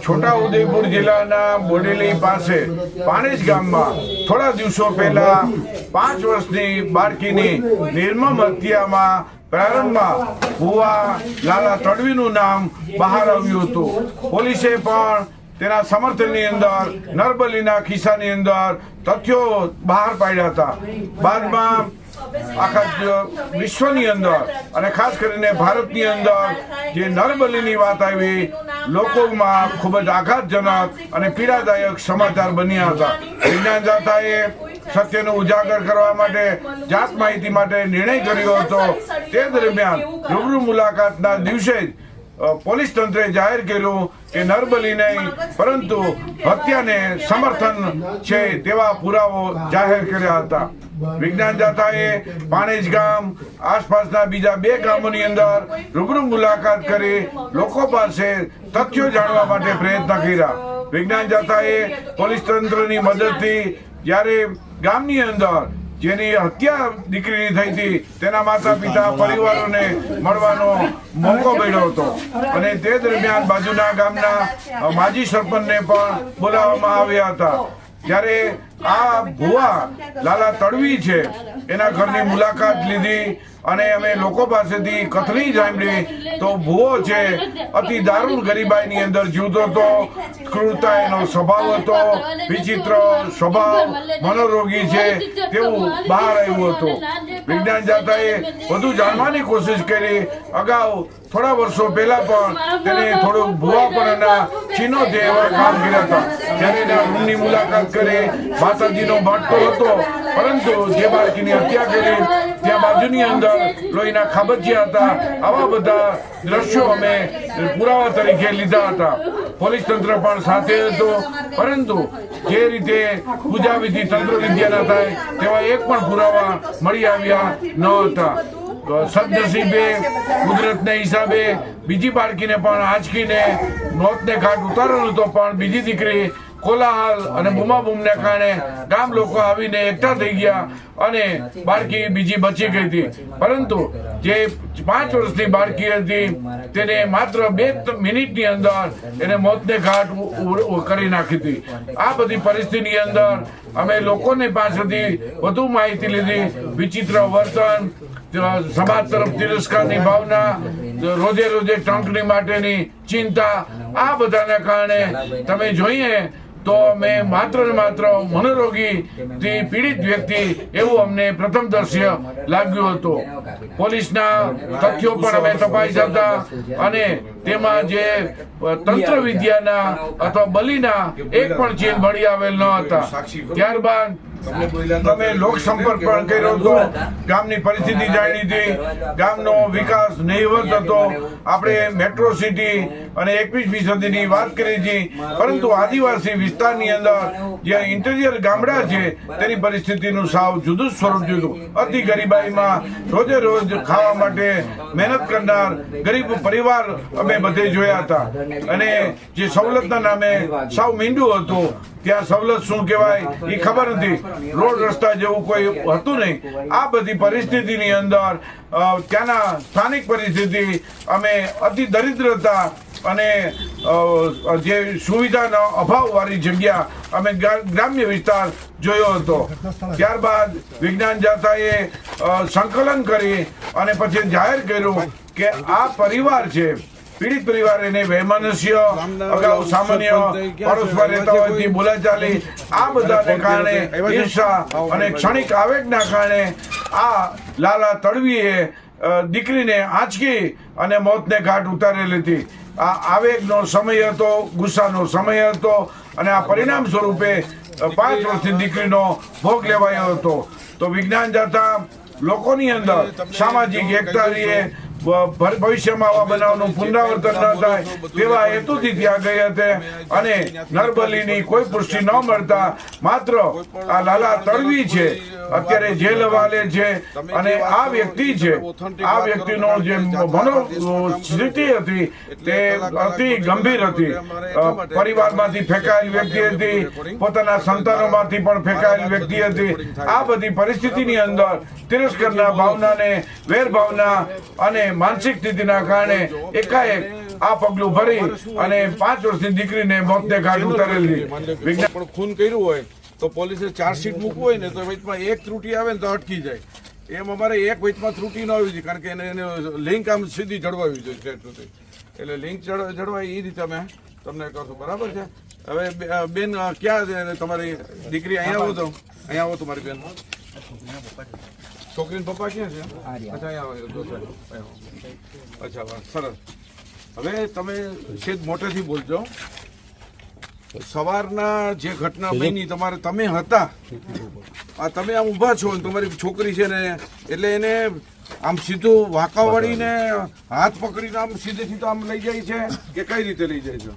છોટા ઉદેપુર જિલ્લાના બોડેલી પાસે પાણેજ ગામમાં થોડા દિવસો પહેલા પાંચ વર્ષની બાળકીની નિર્મમ હત્યામાં પ્રારંભમાં ભુવા લાલા તડવીનું નામ બહાર આવ્યું હતું. પોલીસે પણ તેના સમર્થનની અંદર, નરબલીના ખિસ્સાની અંદર તથ્યો બહાર પાડ્યા હતા. બાદમાં આખા વિશ્વની અંદર અને ખાસ કરીને ભારતની અંદર જે નરબલીની વાત આવી, લોકોમાં ખૂબ જ આઘાતજનક અને પીડાદાયક સમાચાર બન્યા હતા. વિજ્ઞાનદાતાએ સત્યનો ઉજાગર કરવા માટે, જાત માહિતી માટે નિર્ણય કર્યો હતો. તે દરમિયાન રૂબરૂ મુલાકાતના દિવસે જ પોલીસ તંત્રે જાહેર કર્યું કે નરબલી નહીં, પરંતુ હત્યાને સમર્થન છે તેવા પુરાવો જાહેર કર્યા હતા. વિજ્ઞાન જાતાએ પાણેજ ગામ, આસપાસના બીજા બે ગામોની અંદર રૂબરૂ મુલાકાત કરી લોકો પાસે તથ્યો જાણવા માટે પ્રયત્ન કર્યા. વિજ્ઞાન જાતાએ પોલીસ તંત્રની મદદથી જ્યારે ગામની અંદર જેની હત્યા દીકરીની થઈ હતી, તેના માતા પિતા પરિવારોને મળવાનો મોકો મળ્યો હતો. અને તે દરમિયાન બાજુના ગામના માજી સરપંચને પણ બોલાવવામાં આવ્યા હતા. જ્યારે આ ભુવા લાલા તડવી છે. એના ઘરની મુલાકાત લીધી અને અમે લોકો પાસેથી કથની સાંભળી તો ભુવો છે અતિ દારૂણ ગરીબાઈની અંદર જીવતો હતો. ક્રૂરતા એનો સ્વભાવ હતો વિચિત્ર સ્વભાવ મનોરોગી છે તેવું બહાર આવ્યું હતું. વિજ્ઞાન જાતાએ વધુ જાણવાની કોશિશ કરી. અગાઉ થોડા વર્ષો પહેલા પણ તેને થોડુંક ભુવાપણાના ચિહ્નો છે એવા કામ કર્યા હતા ત્યારે એના રૂમની મુલાકાત કરી. માતાજીનો મઠ હતો, પરંતુ જે બાળકીની હત્યા કરી ત્યાં બાજુની અંદર લોહીના ખાબચિયા હતા. આવા બધા દ્રશ્યો અમે પુરાવા તરીકે લીધા હતા. પોલીસ તંત્ર પણ સાથે હતો. પરંતુ જે રીતે પૂજા તંત્ર વિદ્યાના થાય, તેવા એક પણ પુરાવા મળી આવ્યા ન હતા. સદનસીબે કુદરતને હિસાબે બીજી બાળકીને પણ આંચકીને મોતને ઘાટ ઉતારેલું તો પણ બીજી દીકરી કોલાહલ અને બૂમાબૂમને કારણે ગામ લોકો આવીને એકઠા થઈ ગયા અને બાળકી બીજી બચી ગઈ હતી. પરંતુ જે પાંચ વર્ષની બાળકી હતી તેને માત્ર બે મિનિટની અંદર એને મોતને ઘાટ કરી નાખી હતી. આ બધી પરિસ્થિતિની અંદર અમે લોકોની પાસેથી વધુ માહિતી લીધી. વિચિત્ર વર્તન સમાજ તરફ તિરસ્કારની ભાવના રોજે રોજે ટંકણી માટેની ચિંતા આ બધાને કારણે તમે જોઈએ તો અમે માત્ર ને માત્ર મનોરોગી થી પીડિત વ્યક્તિ એવું અમને પ્રથમ દ્રશ્ય લાગ્યું હતું. પોલીસના તથ્યો પણ અમે તપાસ્યા હતા અને તેમાં જે તંત્ર વિદ્યાના અથવા બલીના એક પણ ચીજ મળી આવેલ ન હતા. ત્યારબાદ તમે લોક સંપર્ક પણ કર્યો હતો. ગામની પરિસ્થિતિ જાણી હતી. ગામનો વિકાસ નહીવત હતો આપણે મેટ્રો સિટી અને એકવીસમી સદીની વાત કરી હતી. પરંતુ આદિવાસી વિસ્તારની અંદર જે ઇન્ટિરિયર ગામડા છે તેની પરિસ્થિતિનું સાવ જુદું જ સ્વરૂપ જુદું અતિ ગરીબાઈમાં રોજે રોજ ખાવા માટે મહેનત કરનાર ગરીબ પરિવાર અમે બધે જોયા હતા. અને જે સવલતના નામે સાવ મીંડું હતું ત્યાં સવલત શું કહેવાય એ ખબર નથી. રોડ રસ્તા જેવું કોઈ હતું નહીં. આ બધી પરિસ્થિતિની અંદર ત્યાંના સ્થાનિક પરિસ્થિતિ અમે અતિ દરિદ્રતા અને જે સુવિધાનો અભાવવાળી જગ્યા અમે ગ્રામ્ય વિસ્તાર જોયો હતો. ત્યારબાદ વિજ્ઞાન જાતાએ સંકલન કરી અને પછી જાહેર કર્યું કે આ પરિવાર છે પીડિત પરિવાર એને વૈમનસ્ય અગાઉ સામાન્ય પરસ્પર રહેતા બોલાચાલી આ બધાને કારણે ઈર્ષા અને ક્ષણિક આવેગના કારણે આ લાલા તડવીએ દીકરીને આંચકી અને મોતને ઘાટ ઉતારેલી હતી આ આવેગનો સમય હતો ગુસ્સાનો સમય હતો અને આ પરિણામ સ્વરૂપે પાંચ વર્ષની દીકરીનો ભોગ લેવાયો હતો. તો વિજ્ઞાન જાતા લોકોની અંદર સામાજિક એકતા ભવિષ્યમાં આવા બનાવનું પુનરાવર્તન ન થાય, તેવા હેતુથી ત્યાં ગઈ હતી. અને નરબલીની કોઈ પુષ્ટિ ન મળતા માત્ર આ લાલા તળવી છે. અત્યારે જેલ હવાલે છે અને આ વ્યક્તિ છે. આ વ્યક્તિનો જે મનો સ્થિતિ હતી તે અતિ ગંભીર હતી. પરિવારમાંથી ફેંકાયેલી વ્યક્તિ હતી. પોતાના સંતાનોમાંથી પણ ફેંકાયેલી વ્યક્તિ હતી. આ બધી પરિસ્થિતિની અંદર તિરસ્કરના ભાવનાને વેર ભાવના અને માનસિક સ્થિતિના કારણે એકાએક આ પગલું ભરી અને પાંચ વર્ષની દીકરીને મોતને ઘાટ ઉતારેલી. પણ ખૂન કર્યું હોય તો પોલીસે ચાર્જશીટ મૂકવું હોય ને તો વચમાં એક ત્રુટી આવે ને તો અટકી જાય. એમ અમારે એક વચમાં ત્રુટી ન આવી જોઈએ કારણ કે એને એને લિંક આમ સીધી જળવાવી જોઈએ સ્ટેટ એટલે લિંક જળવાય એ રીતે અમે તમને કરશું બરાબર છે? હવે બેન ક્યાં છે? તમારી દીકરી અહીંયા આવો તો. અહીંયા આવો તમારી બેન. છોકરીના પપ્પા ક્યાં છે અચ્છા અહીંયા તો. અચ્છા વાહ, સરસ. હવે તમે છેદ મોટેથી બોલજો. સવારના જે ઘટના બની તમારે તમે હતા. આ તમે આમ ઊભા છો ને તમારી છોકરી છે ને એટલે એને આમ સીધું વાંકા વળીને હાથ પકડીને આમ સીધે સીધું આમ લઈ જાય છે કે કઈ રીતે લઈ જાય છે?